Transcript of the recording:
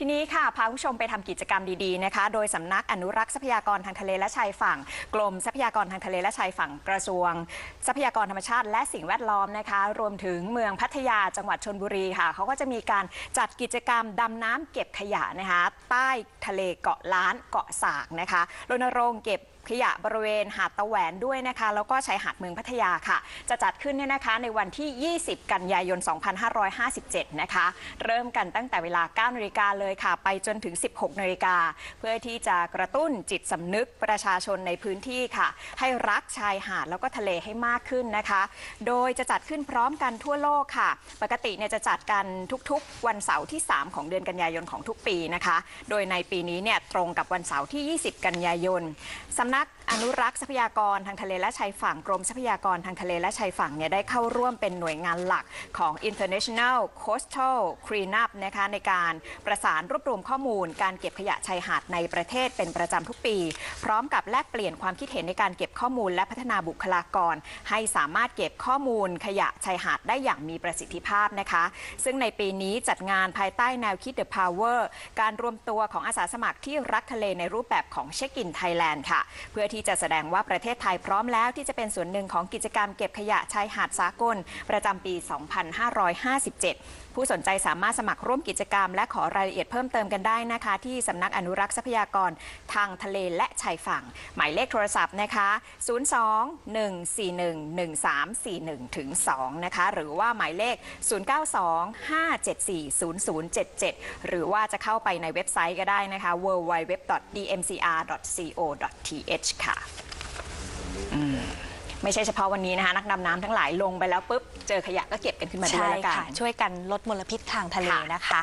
ทีนี้ค่ะ พาคุณผู้ชมไปทำกิจกรรมดีๆนะคะ โดยสำนักอนุรักษ์ทรัพยากรทางทะเลและชายฝั่ง กรมทรัพยากรทางทะเลและชายฝั่งกระทรวง ทรัพยากรธรรมชาติ และสิ่งแวดล้อมนะคะ รวมถึงเมืองพัทยาจังหวัดชนบุรีค่ะเขาก็จะมีการจัดกิจกรรมดำน้ำเก็บขยะนะคะ ใต้ทะเลเกาะล้านเกาะสากนะคะรณรงค์เก็บขยะบริเวณหาดตะแหวนด้วยนะคะ แล้วก็ชายหาดเมืองพัทยาค่ะ จะจัดขึ้นเนี่ยนะคะในวันที่ 20 กันยายน 2557 นะคะ เริ่มกันตั้งแต่เวลา 9นาฬิกาเลยค่ะ ไปจนถึง 16นาฬิกาเพื่อที่จะกระตุ้นจิตสำนึกประชาชนในพื้นที่ค่ะ ให้รักชายหาดแล้วก็ทะเลให้มากขึ้นนะคะ โดยจะจัดขึ้นพร้อมกันทั่วโลกค่ะ ปกติเนี่ยจะจัดกันทุกๆ วันเสาร์ที่ 3 ของเดือนกันยายนของทุกปีนะคะ โดยในปีนี้เนี่ยตรงกับวันเสาร์ที่ 20 กันยายนสำนักอนุรักษ์ทรัพยากรทางทะเลและชายฝั่งกรมทรัพยากรทางทะเลและชายฝั่งเนี่ยได้เข้าร่วมเป็นหน่วยงานหลักของ International Coastal Cleanup นะคะในการประสานรวบรวมข้อมูล การเก็บขยะชายหาดในประเทศเป็นประจำทุกปี พร้อมกับแลกเปลี่ยนความคิดเห็นในการเก็บข้อมูลและพัฒนาบุคลากร ให้สามารถเก็บข้อมูลขยะชายหาดได้อย่างมีประสิทธิภาพนะคะ ซึ่งในปีนี้จัดงานภายใต้แนวคิด The Power การรวมตัวของอาสาสมัครที่รักทะเลในรูปแบบของเช็คอินไทยแลนด์ค่ะ เพื่อที่จะแสดงว่าประเทศไทยพร้อมแล้วที่จะเป็นส่วนหนึ่งของกิจกรรมเก็บขยะชายหาดสากล ประจำปี 2557 ผู้สนใจสามารถสมัครร่วมกิจกรรมและขอรายละเอียดเพิ่มเติมกันได้นะคะ ที่สำนักอนุรักษ์ทรัพยากรทางทะเลและชายฝั่ง หมายเลขโทรศัพท์นะคะ 02-141-1341ถึง2นะคะ หรือว่าหมายเลข 0925740077 หรือว่าจะเข้าไปในเว็บไซต์ก็ได้นะคะ www.dmcr.co.th ค่ะอืมไม่ใช่เฉพาะวันนี้นะคะ นักดำน้ำทั้งหลายลงไปแล้วปุ๊บ เจอขยะก็เก็บกันขึ้นมาด้วยใช่แล้วกันค่ะช่วยกันลดมลพิษทางทะเลค่ะนะคะ